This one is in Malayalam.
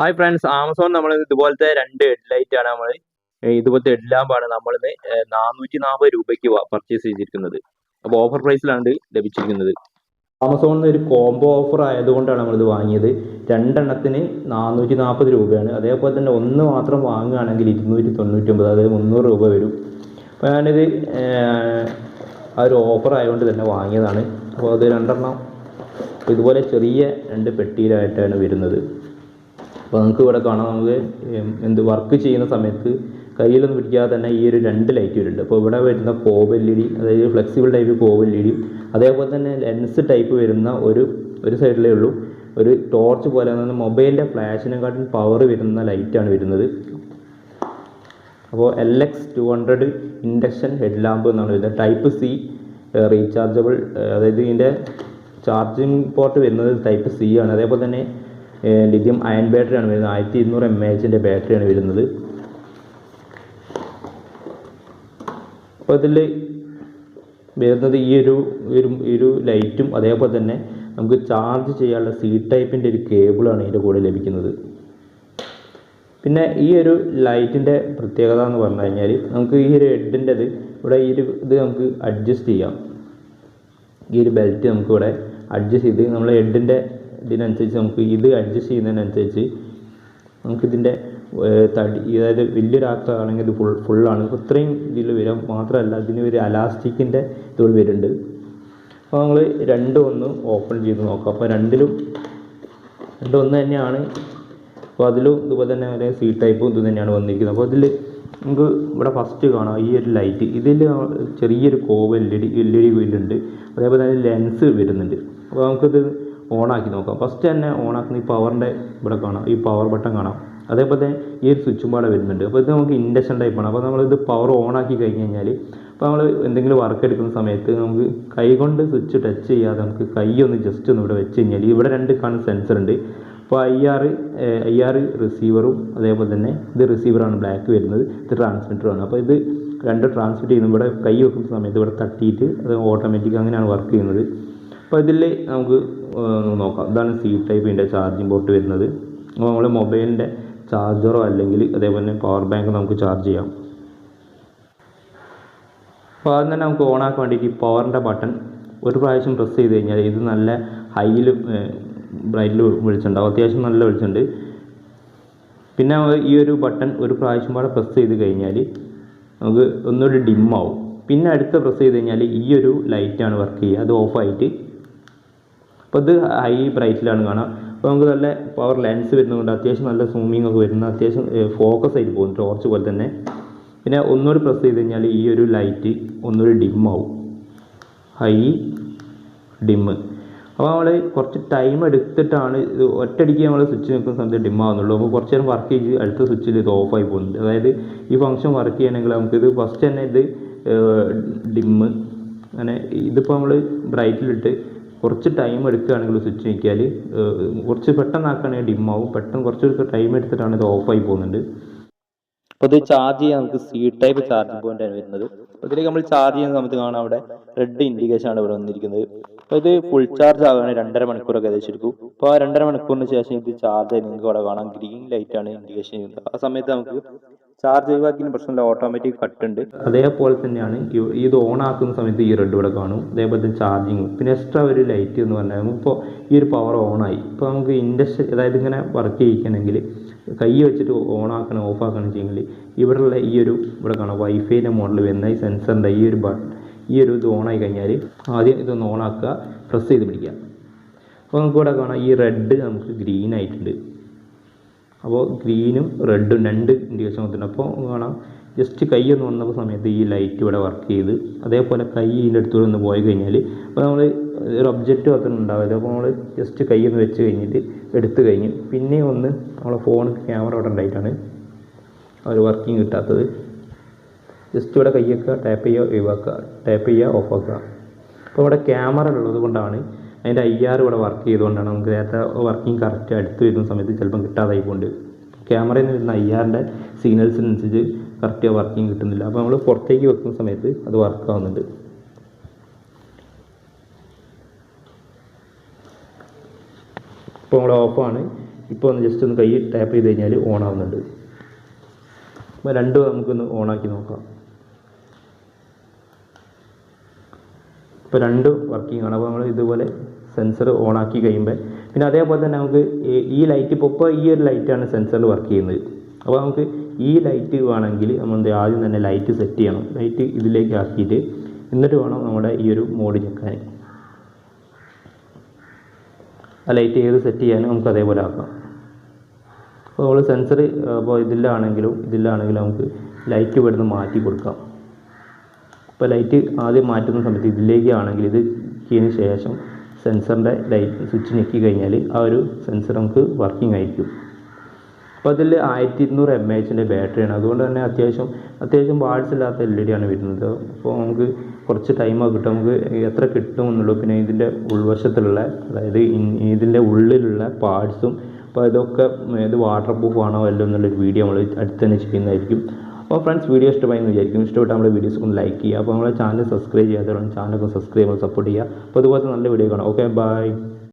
ഹായ് ഫ്രണ്ട്സ് ആമസോൺ നമ്മൾ ഇതുപോലത്തെ രണ്ട് ഹെഡ്ലൈറ്റ് ആണ് നമ്മൾ ഇതുപോലത്തെ ഹെഡ് ലാമ്പാണ് നമ്മൾ നാനൂറ്റി നാൽപ്പത് രൂപയ്ക്ക് പർച്ചേസ് ചെയ്തിരിക്കുന്നത്. അപ്പോൾ ഓഫർ പ്രൈസിലാണ് ലഭിച്ചിരിക്കുന്നത്. ആമസോണിൽ ഒരു കോംബോ ഓഫർ ആയതുകൊണ്ടാണ് നമ്മളിത് വാങ്ങിയത്. രണ്ടെണ്ണത്തിന് നാനൂറ്റി നാൽപ്പത് രൂപയാണ്. അതേപോലെ തന്നെ ഒന്ന് മാത്രം വാങ്ങുകയാണെങ്കിൽ ഇരുന്നൂറ്റി തൊണ്ണൂറ്റി ഒമ്പത് അതായത് മുന്നൂറ് രൂപ വരും. അപ്പോൾ ഞാനിത് ആ ഒരു ഓഫർ ആയതുകൊണ്ട് തന്നെ വാങ്ങിയതാണ്. അപ്പോൾ അത് രണ്ടെണ്ണം ഇതുപോലെ ചെറിയ രണ്ട് പെട്ടിയിലായിട്ടാണ് വരുന്നത്. അപ്പോൾ നമുക്ക് ഇവിടെ കാണാം നമുക്ക് എന്ത് വർക്ക് ചെയ്യുന്ന സമയത്ത് കയ്യിലൊന്നും പിടിക്കാതെ തന്നെ ഈ ഒരു രണ്ട് ലൈറ്റ് വരുന്നുണ്ട്. അപ്പോൾ ഇവിടെ വരുന്ന കോവ് ഡി അതായത് ഫ്ലെക്സിബിൾ ടൈപ്പ് കോവ് ഡി അതേപോലെ തന്നെ ലെൻസ് ടൈപ്പ് വരുന്ന ഒരു ഒരു സൈഡിലേ ഉള്ളൂ. ഒരു ടോർച്ച് പോലെ മൊബൈലിന്റെ ഫ്ലാഷിനെക്കാട്ടും പവർ വരുന്ന ലൈറ്റാണ് വരുന്നത്. അപ്പോൾ L X two hundred induction head lamp എന്നാണ് വരുന്നത്. ടൈപ്പ് സി റീചാർജബിൾ അതായത് ഇതിന്റെ ചാർജിങ് പോർട്ട് വരുന്നത് ടൈപ്പ് സി ആണ്. അതേപോലെ തന്നെ ലിഥിയം അയൺ ബാറ്ററി ആണ് വരുന്നത്. ആയിരത്തി ഇരുന്നൂറ് എം എച്ചിന്റെ ബാറ്ററിയാണ് വരുന്നത്. അപ്പോൾ ഇതിൽ വരുന്നത് ഈ ഒരു ഒരു ലൈറ്റും അതേപോലെ തന്നെ നമുക്ക് ചാർജ് ചെയ്യാനുള്ള സി ടൈപ്പിന്റെ ഒരു കേബിളാണ് ഇതിന്റെ കൂടെ ലഭിക്കുന്നത്. പിന്നെ ഈ ഒരു ലൈറ്റിന്റെ പ്രത്യേകത എന്ന് പറഞ്ഞു കഴിഞ്ഞാൽ നമുക്ക് ഈ ഒരു ഹെഡിന്റെത് ഇവിടെ ഈ ഒരു ഇത് നമുക്ക് അഡ്ജസ്റ്റ് ചെയ്യാം. ഈ ഒരു ബെൽറ്റ് നമുക്കിവിടെ അഡ്ജസ്റ്റ് ചെയ്ത് നമ്മൾ ഹെഡിന്റെ ഇതിനനുസരിച്ച് നമുക്ക് ഇത് അഡ്ജസ്റ്റ് ചെയ്യുന്നതിനനുസരിച്ച് നമുക്കിതിന്റെ തടി അതായത് വലിയൊരാക്കാണെങ്കിൽ ഇത് ഫുൾ ഫുള്ളാണ് ഇപ്പോൾ ഇത്രയും ഇതിൽ വരാം. മാത്രമല്ല ഇതിന് ഒരു അലാസ്റ്റിക്കിന്റെ ഇതുകൾ വരുന്നുണ്ട്. അപ്പോൾ നമ്മൾ രണ്ടും ഒന്ന് ഓപ്പൺ ചെയ്ത് നോക്കാം. അപ്പോൾ രണ്ടിലും രണ്ടും ഒന്ന് തന്നെയാണ്. അപ്പോൾ അതിലും ഇതുപോലെ തന്നെ ഒരു സി ടൈപ്പും ഇത് തന്നെയാണ് വന്നിരിക്കുന്നത്. അപ്പോൾ ഇതിൽ നമുക്ക് ഇവിടെ ഫസ്റ്റ് കാണാം. ഈ ഒരു ലൈറ്റ് ഇതിൽ ചെറിയൊരു കോവ് എൽ ഇ ഡി വീലുണ്ട് അതേപോലെ തന്നെ ലെൻസ് വരുന്നുണ്ട്. അപ്പോൾ നമുക്കിത് ഓണാക്കി നോക്കാം. ഫസ്റ്റ് തന്നെ ഓണാക്കുന്ന ഈ പവറിന്റെ ഇവിടെ കാണാം. ഈ പവർ ബട്ടൺ കാണാം. അതേപോലെ തന്നെ ഈ ഒരു സ്വിച്ചും പാടെ വരുന്നുണ്ട്. അപ്പോൾ ഇത് നമുക്ക് ഇൻഡക്ഷൻ ടൈപ്പാണ് അപ്പോൾ നമ്മളിത് പവർ ഓൺ ആക്കി കഴിഞ്ഞ് കഴിഞ്ഞാൽ അപ്പോൾ നമ്മൾ എന്തെങ്കിലും വർക്ക് എടുക്കുന്ന സമയത്ത് നമുക്ക് കൈ കൊണ്ട് സ്വിച്ച് ടച്ച് ചെയ്യാതെ നമുക്ക് കൈ ഒന്ന് ജസ്റ്റ് ഒന്ന് ഇവിടെ വെച്ച് കഴിഞ്ഞാൽ ഇവിടെ രണ്ട് കാണുന്ന സെൻസർ ഉണ്ട്. അപ്പോൾ ഐ ആർ ഐ ആർ റിസീവറും അതേപോലെ തന്നെ ഇത് റിസീവറാണ് ബ്ലാക്ക് വരുന്നത്. ഇത് ട്രാൻസ്മിറ്ററുമാണ് അപ്പോൾ ഇത് രണ്ട് ട്രാൻസ്മിറ്റ് ചെയ്യുന്നു ഇവിടെ കൈ വെക്കുന്ന സമയത്ത് ഇവിടെ തട്ടിയിട്ട് അത് ഓട്ടോമാറ്റിക് അങ്ങനെയാണ് വർക്ക് ചെയ്യുന്നത്. അപ്പോൾ ഇതിൽ നമുക്ക് നോക്കാം. ഇതാണ് സി ടൈപ്പിന്റെ ചാർജിങ് പോർട്ട് വരുന്നത്. അപ്പോൾ നമ്മൾ മൊബൈലിന്റെ ചാർജറോ അല്ലെങ്കിൽ അതേപോലെ തന്നെ പവർ ബാങ്ക് നമുക്ക് ചാർജ് ചെയ്യാം. അപ്പോൾ ആദ്യം തന്നെ നമുക്ക് ഓണാക്കാൻ വേണ്ടിയിട്ട് ഈ പവറിന്റെ ബട്ടൺ ഒരു പ്രാവശ്യം പ്രസ് ചെയ്ത് കഴിഞ്ഞാൽ ഇത് നല്ല ഹൈയിൽ ബ്രൈറ്റിൽ വിളിച്ചിട്ടുണ്ടാവും അത്യാവശ്യം നല്ല വിളിച്ചിട്ടുണ്ട് പിന്നെ ഈ ഒരു ബട്ടൺ ഒരു പ്രാവശ്യം പാടെ പ്രസ് ചെയ്ത് കഴിഞ്ഞാൽ നമുക്ക് ഒന്നുകൂടി ഡിമ്മാവും പിന്നെ അടുത്ത പ്രസ് ചെയ്ത് കഴിഞ്ഞാൽ ഈ ഒരു ലൈറ്റാണ് വർക്ക് ചെയ്യുക. അത് ഓഫായിട്ട് അപ്പോൾ ഇത് ഹൈ ബ്രൈറ്റിലാണ് കാണാം. അപ്പോൾ നമുക്ക് നല്ല പവർ ലെൻസ് വരുന്നതുകൊണ്ട് അത്യാവശ്യം നല്ല സൂമിങ് ഒക്കെ വരുന്ന അത്യാവശ്യം ഫോക്കസ് ആയിട്ട് പോകും ടോർച്ച് പോലെ തന്നെ. പിന്നെ ഒന്നുകൂടി പ്രസ് ചെയ്ത് കഴിഞ്ഞാൽ ഈ ഒരു ലൈറ്റ് ഒന്നുകൂടി ഡിം ആവും. ഹൈ ഡിമ്മ് അപ്പോൾ നമ്മൾ കുറച്ച് ടൈം എടുത്തിട്ടാണ് ഇത് ഒറ്റയടിക്ക് നമ്മൾ സ്വിച്ച് നിൽക്കുന്ന സമയത്ത് ഡിം ആവുന്നുള്ളൂ. അപ്പോൾ കുറച്ച് നേരം വർക്ക് ചെയ്ത് അടുത്ത സ്വിച്ചിൽ ഇത് ഓഫായി പോകുന്നുണ്ട്. അതായത് ഈ ഫംഗ്ഷൻ വർക്ക് ചെയ്യണമെങ്കിൽ നമുക്കിത് ഫസ്റ്റ് തന്നെ ഇത് ഡിമ്മ് അങ്ങനെ ഇതിപ്പോൾ നമ്മൾ ബ്രൈറ്റിലിട്ട് കുറച്ച് ടൈം എടുക്കുകയാണെങ്കിൽ സ്വിച്ച് നീക്കിയാൽ കുറച്ച് പെട്ടെന്ന് ആക്കുകയാണെങ്കിൽ ഡിം ആവും പെട്ടെന്ന് കുറച്ച് ടൈം എടുത്തിട്ടാണ് ഇത് ഓഫായി പോകുന്നുണ്ട് അപ്പോൾ ഇത് ചാർജ് ചെയ്യാൻ നമുക്ക് സി ടൈപ്പ് ചാർജിംഗ് പോയിന്റ് ആണ് വരുന്നത്. അപ്പോൾ ഇതിലേക്ക് നമ്മൾ ചാർജ് ചെയ്യുന്ന സമയത്ത് കാണാം അവിടെ റെഡ് ഇൻഡിക്കേഷൻ ആണ് ഇവിടെ വന്നിരിക്കുന്നത്. ഇത് ഫുൾ ചാർജ് ആകാൻ രണ്ടര മണിക്കൂറൊക്കെ ഏകദേശം എടുക്കും. അപ്പോൾ ആ രണ്ടര മണിക്കൂറിന് ശേഷം ഇത് ചാർജ് നിങ്ങൾക്ക് അവിടെ കാണാം. ഗ്രീൻ ലൈറ്റ് ആണ് ഇൻഡിക്കേഷൻ ചെയ്യുന്നത്. ആ സമയത്ത് നമുക്ക് ചാർജ് ഒഴിവാക്കിന് പ്രശ്നമില്ല ഓട്ടോമാറ്റിക് കട്ട് ഉണ്ട്. അതേപോലെ തന്നെയാണ് ഇത് ഓൺ ആക്കുന്ന സമയത്ത് ഈ റെഡ് ഇവിടെ കാണും. അതേപോലെ തന്നെ ചാർജിങ് പിന്നെ എക്സ്ട്രാ ഒരു ലൈറ്റ് എന്ന് പറഞ്ഞാൽ ഇപ്പോൾ ഈ ഒരു പവർ ഓൺ ആയി. ഇപ്പോൾ നമുക്ക് ഇൻഡസ്ട്രി അതായത് ഇങ്ങനെ വർക്ക് ചെയ്യിക്കണമെങ്കിൽ കൈ വെച്ചിട്ട് ഓൺ ആക്കണം ഓഫ് ആക്കണം ചെയ്യെങ്കിൽ ഇവിടെയുള്ള ഈ ഒരു ഇവിടെ കാണാം വൈഫൈന്റെ മോഡൽ വരുന്ന ഈ സെൻസറിന്റെ ഈ ഒരു ബട്ടൺ ഈ ഒരു ഇത് ഓണായി കഴിഞ്ഞാൽ ആദ്യം ഇതൊന്ന് ഓണാക്കുക പ്രസ് ചെയ്ത് പിടിക്കുക. അപ്പോൾ നമുക്ക് ഇവിടെ കാണാം ഈ റെഡ് നമുക്ക് ഗ്രീൻ ആയിട്ടുണ്ട്. അപ്പോൾ ഗ്രീനും റെഡും രണ്ട് ഇൻഡിക്കേഷൻ വന്നിട്ടുണ്ട് അപ്പോൾ കാണാം ജസ്റ്റ് കൈ ഒന്ന് വന്നപ്പോൾ സമയത്ത് ഈ ലൈറ്റ് ഇവിടെ വർക്ക് ചെയ്ത് അതേപോലെ കൈ ഇതിന്റെ അടുത്തൂടെ ഒന്ന് പോയി കഴിഞ്ഞാൽ അപ്പോൾ നമ്മൾ ഒരു ഒബ്ജക്റ്റ് മാത്രം ഉണ്ടാവില്ല അപ്പോൾ നമ്മൾ ജസ്റ്റ് കൈ ഒന്ന് വെച്ച് കഴിഞ്ഞിട്ട് എടുത്തു കഴിഞ്ഞ് പിന്നെയും ഒന്ന് നമ്മളെ ഫോൺ ക്യാമറ അവിടെ ഉണ്ടായിട്ടാണ് അവർ വർക്കിംഗ് കിട്ടാത്തത്. ജസ്റ്റ് ഇവിടെ കൈയൊക്കെ ടാപ്പ് ചെയ്യുക ഒഴിവാക്കുക ടാപ്പ് ചെയ്യുക ആക്കുക. അപ്പോൾ ഇവിടെ ക്യാമറ ഉള്ളത് കൊണ്ടാണ് അതിന്റെ ഐ ആർ ഇവിടെ വർക്ക് ചെയ്തുകൊണ്ടാണ് നമുക്ക് നേരത്തെ വർക്കിംഗ് കറക്റ്റ് അടുത്ത് വരുന്ന സമയത്ത് ചിലപ്പം കിട്ടാതായി പോകുന്നുണ്ട് ക്യാമറയിൽ നിന്ന് വരുന്ന ഐ ആറിന്റെ സിഗ്നൽസിനനുസരിച്ച് കറക്റ്റ് വർക്കിംഗ് കിട്ടുന്നില്ല. അപ്പോൾ നമ്മൾ പുറത്തേക്ക് വെക്കുന്ന സമയത്ത് അത് വർക്ക് ആവുന്നുണ്ട്. ഇപ്പോൾ നമ്മൾ ഓഫാണ് ഇപ്പോൾ ഒന്ന് ജസ്റ്റ് ഒന്ന് കൈ ടാപ്പ് ചെയ്ത് കഴിഞ്ഞാൽ ഓൺ ആവുന്നുണ്ട്. അപ്പോൾ രണ്ടും നമുക്കൊന്ന് ഓണാക്കി നോക്കാം. ഇപ്പോൾ രണ്ട് വർക്കിംഗ് ആണ്. അപ്പോൾ നമ്മൾ ഇതുപോലെ സെൻസർ ഓൺ ആക്കി കഴിയുമ്പോൾ പിന്നെ അതേപോലെ തന്നെ നമുക്ക് ഈ- ലൈറ്റ് ഇപ്പോൾ ഇപ്പോൾ ഈ ഒരു ലൈറ്റാണ് സെൻസറിൽ വർക്ക് ചെയ്യുന്നത്. അപ്പോൾ നമുക്ക് ഈ ലൈറ്റ് വേണമെങ്കിൽ നമ്മൾ എന്ത് ആദ്യം തന്നെ ലൈറ്റ് സെറ്റ് ചെയ്യണം. ലൈറ്റ് ഇതിലേക്ക് ആക്കിയിട്ട് എന്നിട്ട് വേണം നമ്മുടെ ഈ ഒരു മോഡ് ഞെക്കാൻ ആ ലൈറ്റ് ഏത് സെറ്റ് ചെയ്യാനും നമുക്ക് അതേപോലെ ആക്കാം. അപ്പോൾ നമ്മൾ സെൻസർ അപ്പോൾ ഇതിലാണെങ്കിലും ഇതിലാണെങ്കിലും നമുക്ക് ലൈറ്റ് ഇവിടുന്ന് മാറ്റി കൊടുക്കാം. ഇപ്പോൾ ലൈറ്റ് ആദ്യം മാറ്റുന്ന സമയത്ത് ഇതിലേക്ക് ആണെങ്കിൽ ഇത് ചെയ്തതിന് ശേഷം സെൻസറിന്റെ ലൈറ്റ് സ്വിച്ച് ഞെക്കി കഴിഞ്ഞാൽ ആ ഒരു സെൻസർ നമുക്ക് വർക്കിംഗ് ആയിരിക്കും. അപ്പോൾ അതിൽ ആയിരത്തി ഇരുന്നൂറ് എം എച്ചിന്റെ ബാറ്ററിയാണ് അതുകൊണ്ട് തന്നെ അത്യാവശ്യം അത്യാവശ്യം വാട്സ് ഇല്ലാത്ത എൽ ഇ ഡി ആണ് വരുന്നത്. അപ്പോൾ നമുക്ക് കുറച്ച് ടൈമൊക്കെ കിട്ടും. നമുക്ക് എത്ര കിട്ടും എന്നുള്ളൂ പിന്നെ ഇതിന്റെ ഉൾവശത്തുള്ള അതായത് ഇതിന്റെ ഉള്ളിലുള്ള പാർട്സും അപ്പോൾ ഇതൊക്കെ ഇത് വാട്ടർ പ്രൂഫ് ആണോ അല്ലോ എന്നുള്ളൊരു വീഡിയോ നമ്മൾ അടുത്ത് തന്നെ ചെയ്യുന്നതായിരിക്കും. അപ്പോൾ ഫ്രണ്ട്സ് വീഡിയോ ഇഷ്ടമായി എന്ന് വിചാരിക്കും ഇഷ്ടപ്പെട്ട നമ്മുടെ വീഡിയോസ് ഒന്ന് ലൈക്ക് ചെയ്യുക. അപ്പോൾ നമ്മുടെ ചാനൽ സബ്സ്ക്രൈബ് ചെയ്യാത്തവരാണ് ചാനലൊക്കെ സബ്സ്ക്രൈബ് ചെയ്യുക സപ്പോർട്ട് ചെയ്യുക. അപ്പോൾ അതുപോലത്തെ നല്ല വീഡിയോ കാണാം. Okay bye